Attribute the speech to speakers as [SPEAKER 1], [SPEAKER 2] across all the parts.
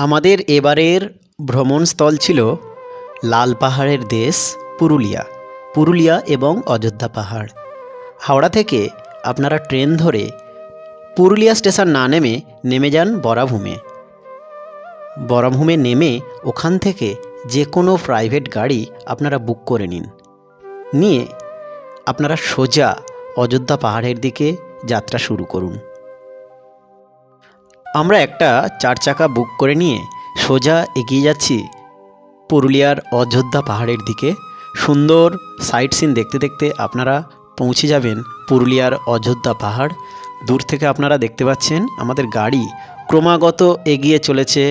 [SPEAKER 1] আমাদের এবারের ভ্রমণস্থল ছিল লাল পাহাড়ের দেশ পুরুলিয়া পুরুলিয়া এবং অযোধ্যা পাহাড়। হাওড়া থেকে আপনারা ট্রেন ধরে পুরুলিয়া স্টেশন না নেমে নেমে যান বরাভূমে। বরাভূমে নেমে ওখান থেকে যে কোনো প্রাইভেট গাড়ি আপনারা বুক করে নিন। নিয়ে আপনারা সোজা অযোধ্যা পাহাড়ের দিকে যাত্রা শুরু করুন। আমরা একটা চার চাকা বুক করে নিয়ে সোজা এগিয়ে যাচ্ছি পুরুলিয়ার অযোধ্যা পাহাড়ের দিকে। সুন্দর সাইট সিন দেখতে দেখতে আপনারা পৌঁছে যাবেন পুরুলিয়ার অযোধ্যা পাহাড়। দূর থেকে আপনারা দেখতে পাচ্ছেন আমাদের গাড়ি ক্রমাগত এগিয়ে চলেছে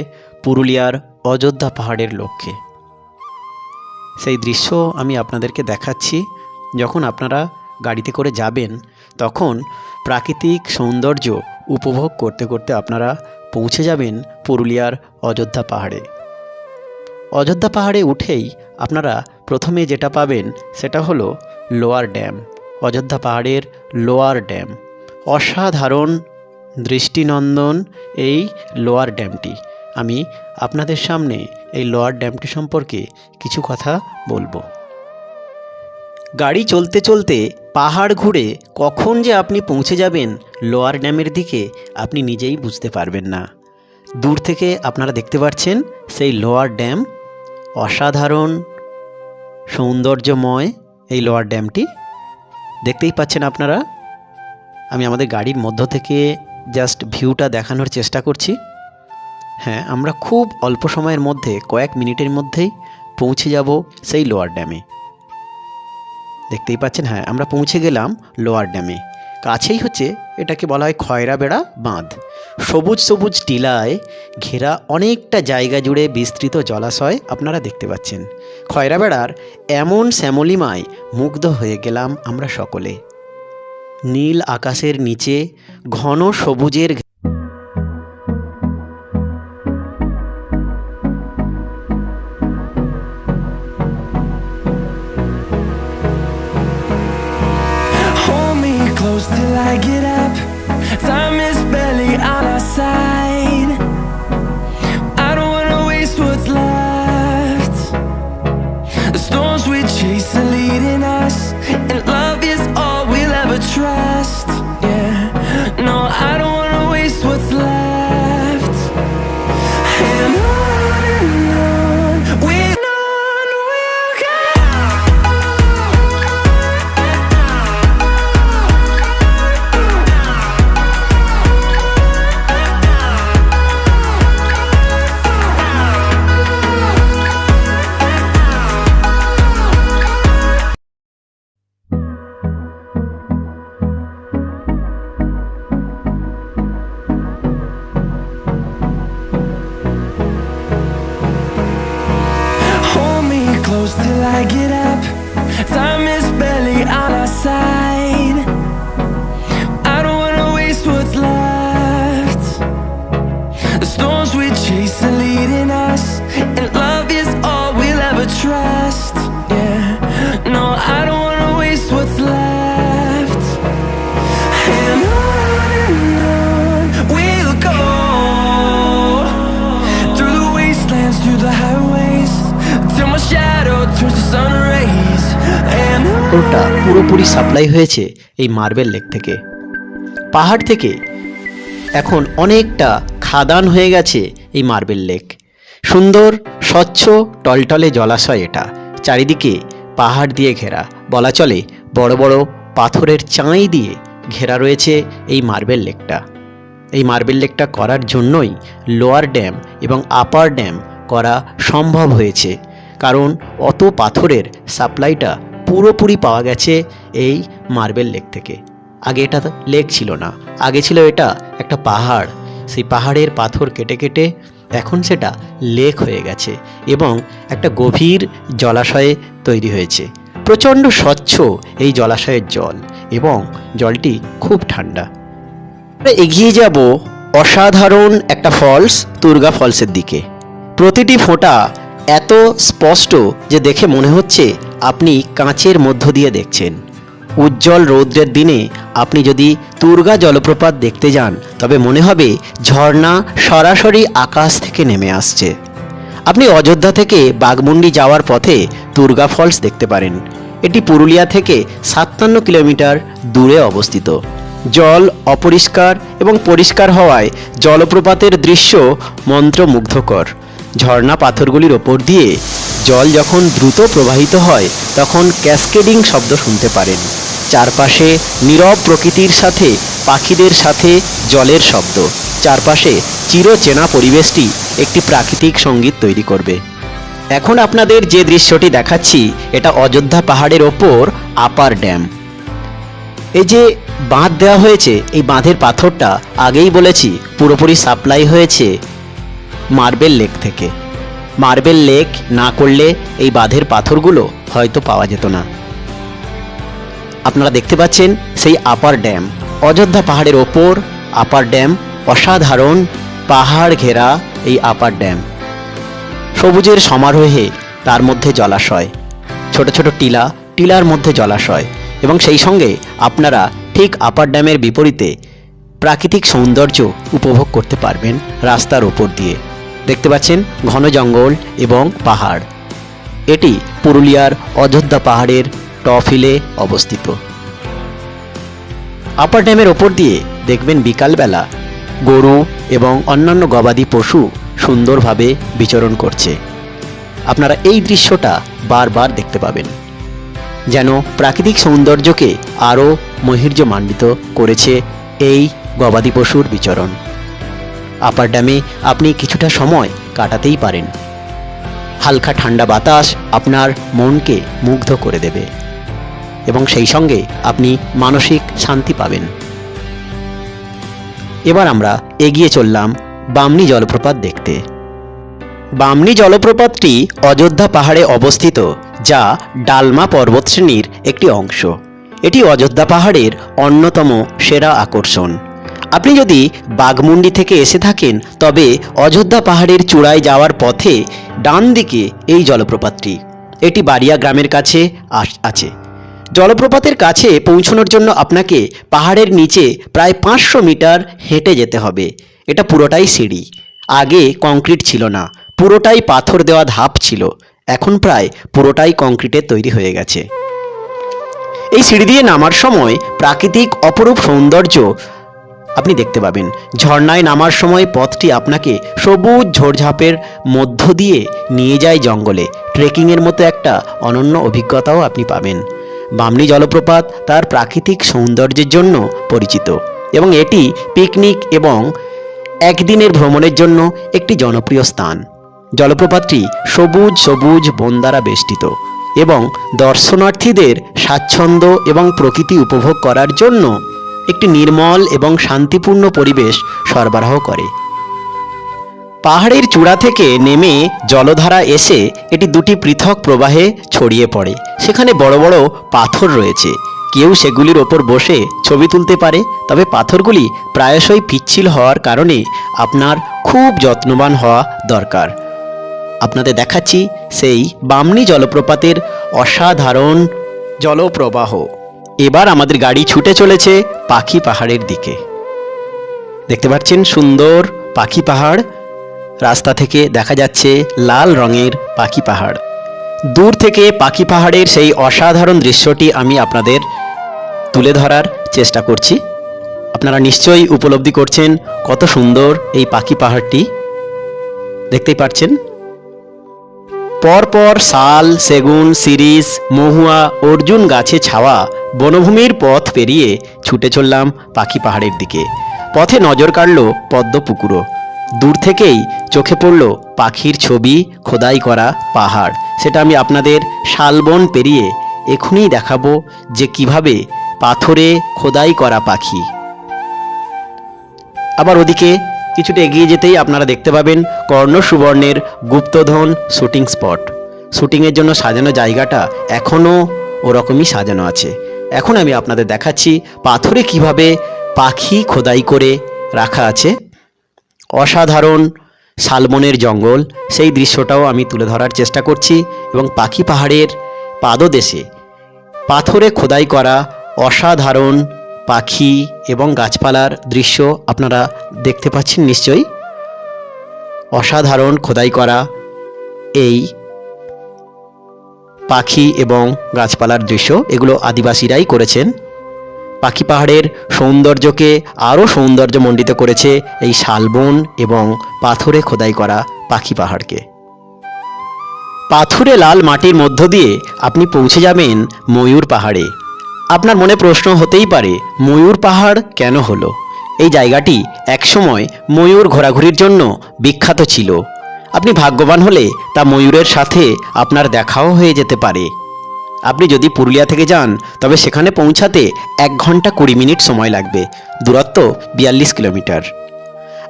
[SPEAKER 1] পুরুলিয়ার অযোধ্যা পাহাড়ের লক্ষ্যে। সেই দৃশ্য আমি আপনাদেরকে দেখাচ্ছি। যখন আপনারা গাড়িতে করে যাবেন, তখন প্রাকৃতিক সৌন্দর্য উপভোগ করতে করতে আপনারা পৌঁছে যাবেন পুরুলিয়ার অযোধ্যা পাহাড়ে। অযোধ্যা পাহাড়ে উঠেই আপনারা প্রথমে যেটা পাবেন সেটা হলো লোয়ার ড্যাম। অযোধ্যা পাহাড়ের লোয়ার ড্যাম। অসাধারণ দৃষ্টিনন্দন এই লোয়ার ড্যামটি। আমি আপনাদের সামনে এই লোয়ার ড্যামটি সম্পর্কে কিছু কথা বলব। গাড়ি চলতে চলতে পাহাড় ঘুরে কখন যে আপনি পৌঁছে যাবেন লোয়ার ড্যামের দিকে আপনি নিজেই বুঝতে পারবেন না। দূর থেকে আপনারা দেখতে পাচ্ছেন সেই লোয়ার ড্যাম। অসাধারণ, সৌন্দর্যময় এই লোয়ার ড্যামটি। দেখতেই পাচ্ছেন আপনারা, আমি আমাদের গাড়ির মধ্য থেকে জাস্ট ভিউটা দেখানোর চেষ্টা করছি। হ্যাঁ আমরা খুব অল্প সময়ের মধ্যে, কয়েক মিনিটের মধ্যেই পৌঁছে যাব সেই লোয়ার ড্যামে। দেখতেই পাচ্ছেন হ্যাঁ আমরা পৌঁছে গেলাম লোয়ার ড্যামে। কাছেই হচ্ছে এটাকে বলা হয় খয়রা বেড়া বাঁধ। সবুজ সবুজ টিলায় ঘেরা অনেকটা জায়গা জুড়ে বিস্তৃত জলাশয় আপনারা দেখতে পাচ্ছেন। খয়রা বেড়ার এমন শ্যামলিমায় মুগ্ধ হয়ে গেলাম আমরা সকলে। নীল আকাশের নিচে ঘন সবুজের
[SPEAKER 2] And
[SPEAKER 1] পুরোপুরি সাপ্লাই হয়েছে এই মার্বেল লেক থেকে। পাহাড় থেকে এখন অনেকটা খাদান হয়ে গেছে এই মার্বেল লেক। সুন্দর, স্বচ্ছ, টলটলে জলাশয় এটা। চারিদিকে পাহাড় দিয়ে ঘেরা। বলা চলে বড় বড় পাথরের চাঁই দিয়ে ঘেরা রয়েছে এই মার্বেল লেকটা। এই মার্বেল লেকটা করার জন্যই লোয়ার ড্যাম এবং আপার ড্যাম করা সম্ভব হয়েছে। কারণ অত পাথরের সাপ্লাইটা পুরোপুরি পাওয়া গেছে এই মার্বেল লেক থেকে। আগে এটা লেক ছিল না। আগে ছিল এটা একটা পাহাড়। সেই পাহাড়ের পাথর কেটে কেটে এখন সেটা লেক হয়ে গেছে এবং একটা গভীর জলাশয়ে তৈরি হয়েছে। প্রচণ্ড স্বচ্ছ এই জলাশয়ের জল এবং জলটি খুব ঠান্ডা। এগিয়ে যাব অসাধারণ একটা ফলস, দুর্গা ফলসের দিকে। প্রতিটি ফোঁটা এত স্পষ্ট যে দেখে মনে হচ্ছে আপনি কাঁচের মধ্য দিয়ে দেখছেন। উজ্জ্বল রৌদ্রের দিনে আপনি যদি তুর্গা জলপ্রপাত দেখতে যান, তবে মনে হবে ঝর্ণা সরাসরি আকাশ থেকে নেমে আসছে। আপনি অযোধ্যা থেকে বাগমুন্ডি যাওয়ার পথে তুর্গা ফলস দেখতে পারেন। এটি পুরুলিয়া থেকে সাতান্ন কিলোমিটার দূরে অবস্থিত। জল অপরিষ্কার এবং পরিষ্কার হওয়ায় জলপ্রপাতের দৃশ্য মন্ত্রমুগ্ধকর। ঝর্ণা পাথরগুলির ওপর দিয়ে জল যখন দ্রুত প্রবাহিত হয়, তখন ক্যাসকেডিং শব্দ শুনতে পারেন। চারপাশে নীরব প্রকৃতির সাথে, পাখিদের সাথে জলের শব্দ। চারপাশে চিরচেনা পরিবেশটি একটি প্রাকৃতিক সংগীত তৈরি করবে। এখন আপনাদের যে দৃশ্যটি দেখাচ্ছি, এটা অযোধ্যা পাহাড়ের ওপর আপার ড্যাম। এই যে বাঁধ দেওয়া হয়েছে, এই বাঁধের পাথরটা আগেই বলেছি, পুরোপুরি সাপ্লাই হয়েছে মার্বেল লেক থেকে। মার্বেল লেক না করলে এই বাঁধের পাথরগুলো হয়তো পাওয়া যেত না। আপনারা দেখতে পাচ্ছেন সেই আপার ড্যাম। অযোধ্যা পাহাড়ের ওপর আপার ড্যাম, অসাধারণ পাহাড় ঘেরা এই আপার ড্যাম। সবুজের সমারোহে তার মধ্যে জলাশয়, ছোট ছোট টিলা, টিলার মধ্যে জলাশয় এবং সেই সঙ্গে আপনারা ঠিক আপার ড্যামের বিপরীতে প্রাকৃতিক সৌন্দর্য উপভোগ করতে পারবেন রাস্তার ওপর দিয়ে। দেখতে পাচ্ছেন ঘন জঙ্গল এবং পাহাড়। এটি পুরুলিয়ার অযোধ্যা পাহাড়ের টপ হিলে অবস্থিত। আপার ড্যামের ওপর দিয়ে দেখবেন বিকালবেলা গরু এবং অন্যান্য গবাদি পশু সুন্দরভাবে বিচরণ করছে। আপনারা এই দৃশ্যটা বারবার দেখতে পাবেন। যেন প্রাকৃতিক সৌন্দর্যকে আরও মহির্যমান্বিত করেছে এই গবাদি পশুর বিচরণ। আপার ড্যামে আপনি কিছুটা সময় কাটাতেই পারেন। হালকা ঠান্ডা বাতাস আপনার মনকে মুগ্ধ করে দেবে এবং সেই সঙ্গে আপনি মানসিক শান্তি পাবেন। এবার আমরা এগিয়ে চললাম বামনি জলপ্রপাত দেখতে। বামনি জলপ্রপাতটি অযোধ্যা পাহাড়ে অবস্থিত, যা ডালমা পর্বতশ্রেণীর একটি অংশ। এটি অযোধ্যা পাহাড়ের অন্যতম সেরা আকর্ষণ। আপনি যদি বাঘমুন্ডি থেকে এসে থাকেন, তবে অযোধ্যা পাহাড়ের চূড়ায় যাওয়ার পথে ডান দিকে এই জলপ্রপাতটি। এটি বাড়িয়া গ্রামের কাছে আছে। জলপ্রপাতের কাছে পৌঁছানোর জন্য আপনাকে পাহাড়ের নিচে প্রায় পাঁচশো মিটার হেঁটে যেতে হবে। এটা পুরোটাই সিঁড়ি। আগে কংক্রিট ছিল না। পুরোটাই পাথর দেওয়া ধাপ ছিল। এখন প্রায় পুরোটাই কংক্রিটের তৈরি হয়ে গেছে। এই সিঁড়ি দিয়ে নামার সময় প্রাকৃতিক অপরূপ সৌন্দর্য আপনি দেখতে পাবেন। ঝর্ণায় নামার সময় পথটি আপনাকে সবুজ ঝোড়ঝাপের মধ্য দিয়ে নিয়ে যায় জঙ্গলে। ট্রেকিংয়ের মতো একটা অনন্য অভিজ্ঞতাও আপনি পাবেন। বামনি জলপ্রপাত তার প্রাকৃতিক সৌন্দর্যের জন্য পরিচিত এবং এটি পিকনিক এবং একদিনের ভ্রমণের জন্য একটি জনপ্রিয় স্থান। জলপ্রপাতটি সবুজ সবুজ বন দ্বারা বেষ্টিত এবং দর্শনার্থীদের স্বাচ্ছন্দ্য এবং প্রকৃতি উপভোগ করার জন্য একটি নির্মল এবং শান্তিপূর্ণ পরিবেশ সরবরাহ করে। পাহাড়ের চূড়া থেকে নেমে জলধারা এসে এটি দুটি পৃথক প্রবাহে ছড়িয়ে পড়ে। সেখানে বড় বড় পাথর রয়েছে। কেউ সেগুলির ওপর বসে ছবি তুলতে পারে, তবে পাথরগুলি প্রায়শই পিচ্ছিল হওয়ার কারণে আপনার খুব যত্নবান হওয়া দরকার। আপনাদের দেখাচ্ছি সেই বামনি জলপ্রপাতের অসাধারণ জলপ্রবাহ। এবার আমাদের গাড়ি ছুটে চলেছে পাখি পাহাড়ের দিকে। দেখতে পাচ্ছেন সুন্দর পাখি পাহাড়। রাস্তা থেকে দেখা যাচ্ছে লাল রঙের পাখি পাহাড়। দূর থেকে পাখি পাহাড়ের সেই অসাধারণ দৃশ্যটি আমি আপনাদের তুলে ধরার চেষ্টা করছি। আপনারা নিশ্চয়ই উপলব্ধি করছেন কত সুন্দর এই পাখি পাহাড়টি। দেখতেই পাচ্ছেন পরপর শাল সেগুন সিরিস মহুয়া, অর্জুন গাছে ছাওয়া, বনভূমির পথ পেরিয়ে ছুটে চললাম পাখি পাহাড়ের দিকে। পথে নজর কাড়ল পদ্ম পুকুরও। দূর থেকেই চোখে পড়ল পাখির ছবি, খোদাই করা পাহাড়। সেটা আমি আপনাদের শালবন পেরিয়ে এখনই দেখাবো যে কীভাবে পাথরে খোদাই করা পাখি। আবার ওদিকে কিছুটা এগিয়ে যেতেই আপনারা দেখতে পাবেন কর্ণ সুবর্ণের গুপ্তধন শুটিং স্পট। শুটিংয়ের জন্য সাজানো জায়গাটা এখনও ওরকমই সাজানো আছে। এখন আমি আপনাদের দেখাচ্ছি পাথরে কীভাবে পাখি খোদাই করে রাখা আছে। অসাধারণ শালবনের জঙ্গল, সেই দৃশ্যটাও আমি তুলে ধরার চেষ্টা করছি এবং পাখি পাহাড়ের পাদদেশে পাথরে খোদাই করা অসাধারণ পাখি এবং গাছপালার দৃশ্য আপনারা দেখতে পাচ্ছেন নিশ্চয়ই। অসাধারণ খোদাই করা এই পাখি এবং গাছপালার দৃশ্য, এগুলো আদিবাসীরাই করেছেন। পাখি পাহাড়ের সৌন্দর্যকে আরও সৌন্দর্যমণ্ডিত করেছে এই শালবন এবং পাথরে খোদাই করা পাখি পাহাড়কে। পাথুরে লাল মাটির মধ্য দিয়ে আপনি পৌঁছে যাবেন ময়ূর পাহাড়ে। আপনার মনে প্রশ্ন হতেই পারে, ময়ূর পাহাড় কেন হলো? এই জায়গাটি একসময় ময়ূর ঘোরাঘুরির জন্য বিখ্যাত ছিল। আপনি ভাগ্যবান হলে তা ময়ূরের সাথে আপনার দেখাও হয়ে যেতে পারে। আপনি যদি পুরুলিয়া থেকে যান, তবে সেখানে পৌঁছাতে এক ঘণ্টা কুড়ি মিনিট সময় লাগবে, দূরত্ব বিয়াল্লিশ কিলোমিটার।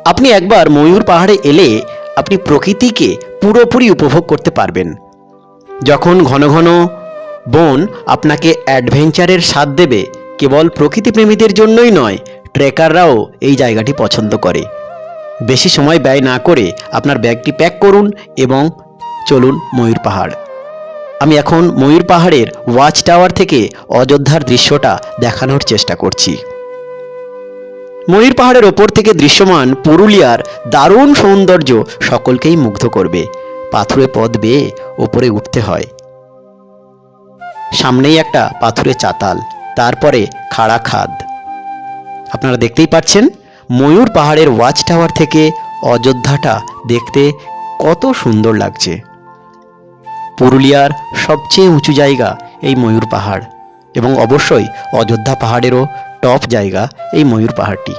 [SPEAKER 1] আপনি একবার ময়ূর পাহাড়ে এলে আপনি প্রকৃতিকে পুরোপুরি উপভোগ করতে পারবেন। যখন ঘন ঘন বন আপনাকে অ্যাডভেঞ্চারের স্বাদ দেবে, কেবল প্রকৃতিপ্রেমীদের জন্যই নয়, ট্রেকাররাও এই জায়গাটি পছন্দ করে। বেশি সময় ব্যয় না করে আপনার ব্যাগটি প্যাক করুন এবং চলুন ময়ূর পাহাড়। আমি এখন ময়ূর পাহাড়ের ওয়াচ টাওয়ার থেকে অযোধ্যার দৃশ্যটা দেখানোর চেষ্টা করছি। ময়ূর পাহাড়ের ওপর থেকে দৃশ্যমান পুরুলিয়ার দারুণ সৌন্দর্য সকলকেই মুগ্ধ করবে। পাথুরে পথ বেয়ে ওপরে উঠতে হয়। সামনেই একটা পাথুরে চাতাল, তারপরে খাড়া খাদ। আপনারা দেখতেই পাচ্ছেন, ময়ূর পাহাড়ের ওয়াচ টাওয়ার থেকে অযোধ্যাটা দেখতে কত সুন্দর লাগছে। পুরুলিয়ার সবচেয়ে উঁচু জায়গা এই ময়ূর পাহাড়, এবং অবশ্যই অযোধ্যা পাহাড়েরও টপ জায়গা এই ময়ূর পাহাড়টি।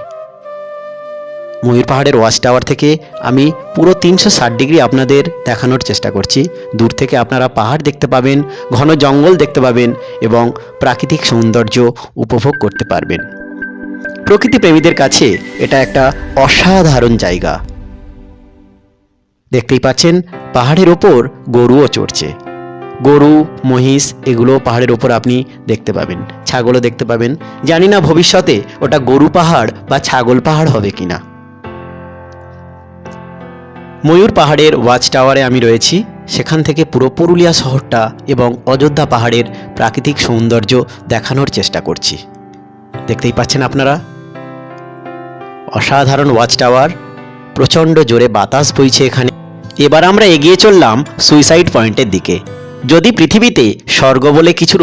[SPEAKER 1] ময়ূর পাহাড়ের ওয়াচ টাওয়ার থেকে আমি পুরো তিনশো ষাট ডিগ্রি আপনাদের দেখানোর চেষ্টা করছি। দূর থেকে আপনারা পাহাড় দেখতে পাবেন, ঘন জঙ্গল দেখতে পাবেন এবং প্রাকৃতিক সৌন্দর্য উপভোগ করতে পারবেন। প্রকৃতি প্রেমীদের কাছে এটা একটা অসাধারণ জায়গা। দেখতেই পাচ্ছেন, পাহাড়ের ওপর গরুও চড়ছে। গরু, মহিষ, এগুলো পাহাড়ের ওপর আপনি দেখতে পাবেন, ছাগলও দেখতে পাবেন। জানি না ভবিষ্যতে ওটা গরু পাহাড় বা ছাগল পাহাড় হবে কিনা। ময়ূর পাহাড়ের ওয়াচ টাওয়ারে আমি রয়েছি। সেখান থেকে পুরো পুরুলিয়া শহরটা এবং অযোধ্যা পাহাড়ের প্রাকৃতিক সৌন্দর্য দেখানোর চেষ্টা করছি। দেখতেই পাচ্ছেন আপনারা? অসাধারণ ওয়াচ টাওয়ার প্রচণ্ড জোরে বাতাস বইছে এখানে। এবার আমরা এগিয়ে চললাম সুইসাইড পয়েন্টের দিকে। যদি পৃথিবীতে স্বর্গ বলে কিছুর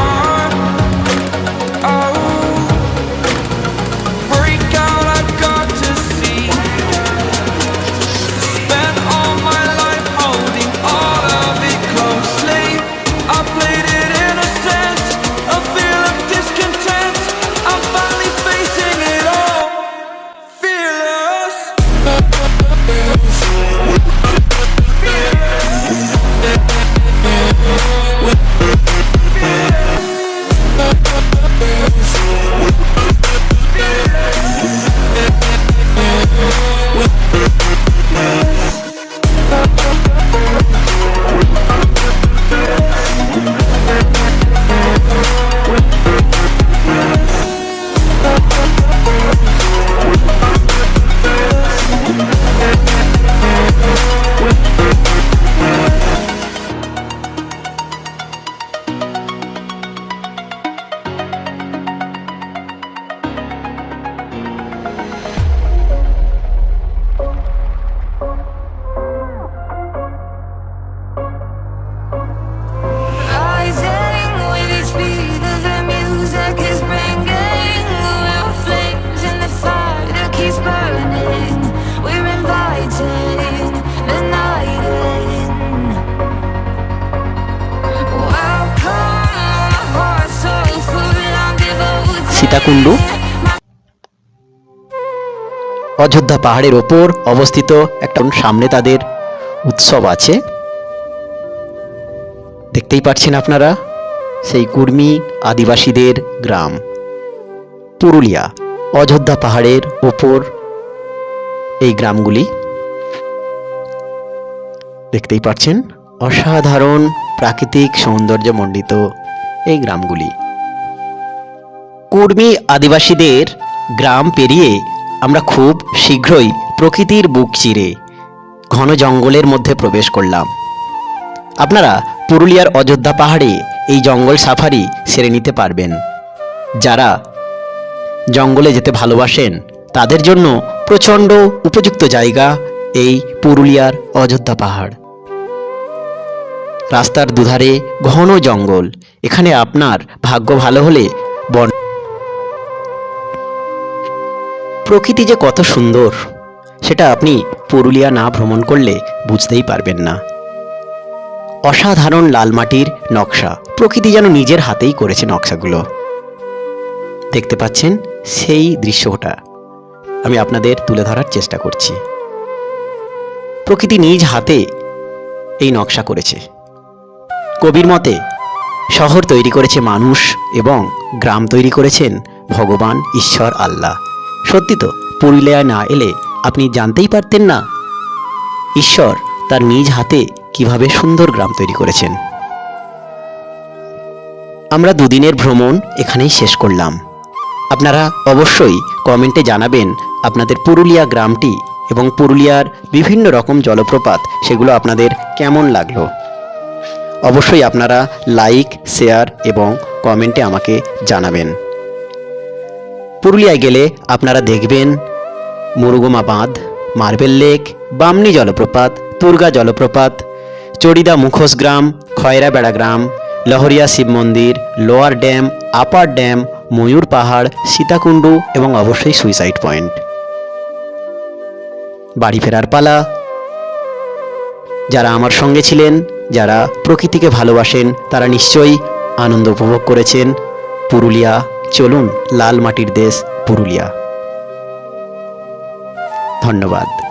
[SPEAKER 1] সীতাকুণ্ডু। অযোধ্যা পাহাড়ের ওপর অবস্থিত একটা সামনে তাদের উৎসব আছে। দেখতেই পাচ্ছেন আপনারা, সেই কুর্মি আদিবাসীদের গ্রাম। পুরুলিয়া, অযোধ্যা পাহাড়ের ওপর এই গ্রামগুলি। দেখতেই পাচ্ছেন, অসাধারণ প্রাকৃতিক সৌন্দর্যমণ্ডিত এই গ্রামগুলি। কুর্মি আদিবাসীদের গ্রাম পেরিয়ে আমরা খুব শীঘ্রই প্রকৃতির বুক চিরে ঘন জঙ্গলের মধ্যে প্রবেশ করলাম। আপনারা পুরুলিয়ার অযোধ্যা পাহাড়ে এই জঙ্গল সাফারি সেরে নিতে পারবেন। যারা জঙ্গলে যেতে ভালোবাসেন, তাদের জন্য প্রচণ্ড উপযুক্ত জায়গা এই পুরুলিয়ার অযোধ্যা পাহাড়। রাস্তার দুধারে ঘন জঙ্গল। এখানে আপনার ভাগ্য ভালো হলে বন প্রকৃতি যে কত সুন্দর, সেটা আপনি পুরুলিয়া না ভ্রমণ করলে বুঝতেই পারবেন না। অসাধারণ লাল মাটির নকশা, প্রকৃতি যেন নিজের হাতেই করেছে নকশাগুলো। দেখতে পাচ্ছেন সেই দৃশ্যটা, আমি আপনাদের তুলে ধরার চেষ্টা করছি। প্রকৃতি নিজ হাতে এই নকশা করেছে। কবির মতে, শহর তৈরি করেছে মানুষ এবং গ্রাম তৈরি করেছেন ভগবান ঈশ্বর আল্লাহ। সত্যি তো পুরুলিয়ায় না এলে আপনি জানতেই পারতেন না? ঈশ্বর তার নিজ হাতে কীভাবে সুন্দর গ্রাম তৈরি করেছেন। আমরা দুদিনের ভ্রমণ এখানেই শেষ করলাম। আপনারা অবশ্যই কমেন্টে জানাবেন আপনাদের পুরুলিয়া গ্রামটি এবং পুরুলিয়ার বিভিন্ন রকম জলপ্রপাত সেগুলো আপনাদের কেমন লাগল। অবশ্যই আপনারা লাইক, শেয়ার এবং কমেন্টে আমাকে জানাবেন। পুরুলিয়ায় গেলে আপনারা দেখবেন মুরুগমা বাঁধ, মার্বেল লেক, বামনি জলপ্রপাত তুর্গা জলপ্রপাত, চড়িদা মুখোশ গ্রাম, খয়রাবেড়া গ্রাম, Lahariya Shiv Mandir, lower dam, upper dam, Mayur Pahar, Sitakunda এবং অবশ্যই সুইসাইড পয়েন্ট। বাড়ি ফেরার পালা। যারা আমার সঙ্গে ছিলেন, যারা প্রকৃতিকে ভালোবাসেন, তারা নিশ্চয়ই আনন্দ উপভোগ করেছেন পুরুলিয়া চলুন লাল মাটির দেশ পুরুলিয়া। ধন্যবাদ।